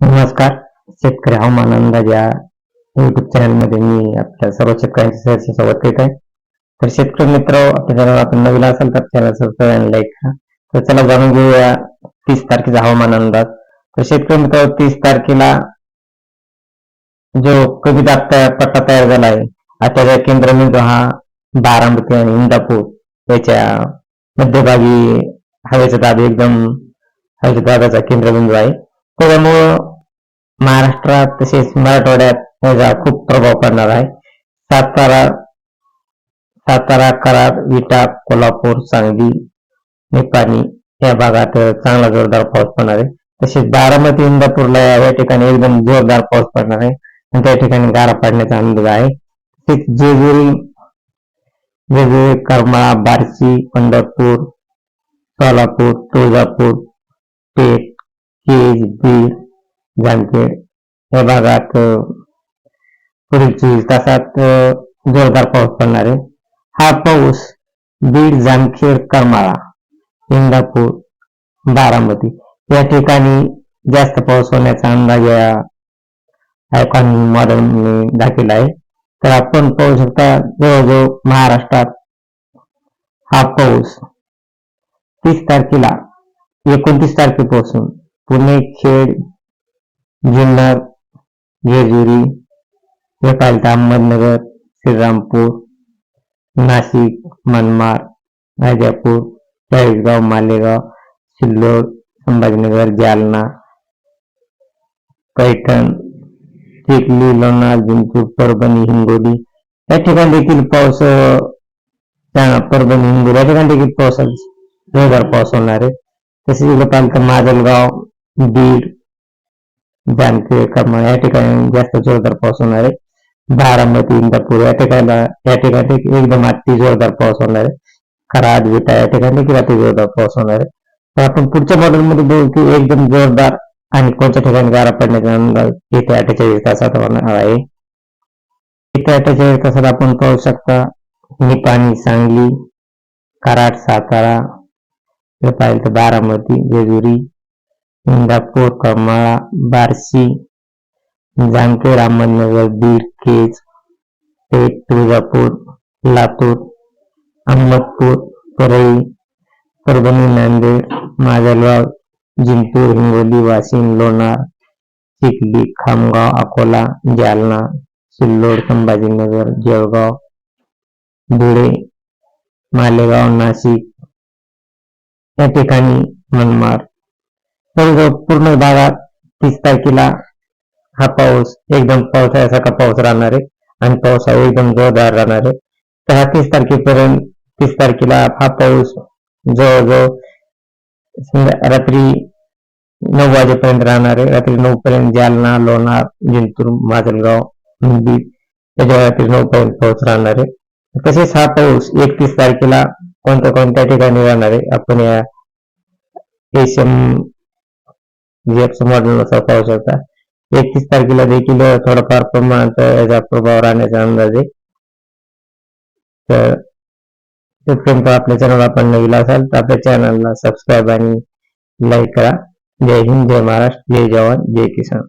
नमस्कार. शेतकरी हवामान अंदाज या युट्यूब चॅनलमध्ये मी आपल्या सर्व शेतकऱ्यांच्या सहर्ष स्वागत करीत आहे. तर शेतकरी मित्र आपल्या चॅनल आपण नवीन असेल तर चॅनल सबस्क्राईब आणि लाईक करा. तर चला जाणून घेऊया तीस तारखेचा हवामान अंदाज. तर शेतकरी मित्र तीस तारखेला जो कमी दाब तयार पट्टा तयार झाला आहे त्याच्या केंद्रबिंदू हा बारामती आणि इंदापूर याच्या मध्यभागी हवेचा दाब एकदम हवेच्या दाबाचा केंद्रबिंदू आहे. त्याच्यामुळं महाराष्ट्रात तसेच मराठवाड्यात याचा खूप प्रभाव पडणार आहे. सातारा सातारा, कराड, विटा, कोल्हापूर, सांगली, निपाणी या भागात चांगला जोरदार पाऊस पडणार आहे. तसेच बारामती, इंदापूरला या ठिकाणी एकदम जोरदार पाऊस पडणार आहे आणि त्या ठिकाणी गारा पडण्याचा अंदाज आहे. तसेच जेजुरी जेजुरी, करमाळा, बार्शी, पंढरपूर, सोलापूर, तुळजापूर, पेठ केज बीड जामखेड या भागात पुढील चोवीस तासात जोरदार पाऊस पडणार आहे. हा पाऊस बीड जामखेड करमाळा इंदापूर बारामती या ठिकाणी जास्त पाऊस होण्याचा अंदाज या आयकॉन मॉडेलने दाखवला आहे. तर आपण पाहू शकता जवळजवळ महाराष्ट्रात हा पाऊस तीस तारखेला एकोणतीस तारखेपासून पुणे खेड जुन्नर जेजुरी नेपाल अहमदनगर श्रीरामपूर, नाशिक, मनमाड, राजापूर, चाळीसगाव, मालेगाव, सिल्लोड, संभाजीनगर, जालना, पैठण चिखली लोणार, जिंतूर, परभणी, हिंगोली. या ठिकाणी देखील पाऊस परभणी, हिंगोली, या ठिकाणी देखील पाऊस जोरदार पाऊस होणार आहे. तसेच पाहिलं माजलगाव कमाळ या ठिकाणी जास्त जोरदार पाऊस होणार आहे. बारामती, इंदापूर, या ठिकाणी या ठिकाणी एकदम अति जोरदार पाऊस होणार आहे. कराड, विटा, या ठिकाणी अति जोरदार पाऊस होणार आहे. तर आपण पुढच्या मॉडेल मध्ये बघू की एकदम जोरदार आणि कोणत्या ठिकाणी गारा पडण्याचा अंदाज येत्या अठ्ठेचाळीस तासात होणार आहे. अठ्ठेचाळीस तासात आपण पाहू शकता, निपाणी, सांगली, कराड, सातारा, हे पाहिलं तर बारामती जेजुरी इंदापूर करमाळा बार्शी जामखेड अहमदनगर बीड केज पेठ तुळजापूर लातूर अहमदपूर परळी परभणी नांदेड माजलगाव जिंतूर हिंगोली वाशिम लोणार चिखली खामगाव अकोला जालना सिल्लोड संभाजीनगर जळगाव धुळे मालेगाव नाशिक या ठिकाणी मनमाड. जवळजवळ पूर्ण भागात तीस तारखेला हा पाऊस एकदम पावसाळ्यासारखा पाऊस राहणार आहे? आणि पावसाळा एकदम जोरदार राहणार आहे. तर हा तीस तारखेपर्यंत तीस तारखेला हा पाऊस जवळजवळ रात्री नऊ वाजेपर्यंत राहणार आहे. रात्री नऊ पर्यंत जालना लोणार जिंतूर माजलगाव मुंबई त्याच्या रात्री नऊ पर्यंत पाऊस राहणार आहे. तसेच हा पाऊस एकतीस तारखेला कोणत्या कोणत्या ठिकाणी राहणार आहे? आपण या एशियन जीएफचं मॉडेलनुसार पाहू शकता एकतीस तारखेला देखील थोडाफार प्रमाणात याचा प्रभाव राहण्याचा अंदाज आहे. तर तिथपर्यंत आपल्या चॅनल आपण नवीन असाल तर आपल्या चॅनलला सबस्क्राईब आणि लाईक करा. जय हिंद जय महाराष्ट्र जय जवान जय किसान.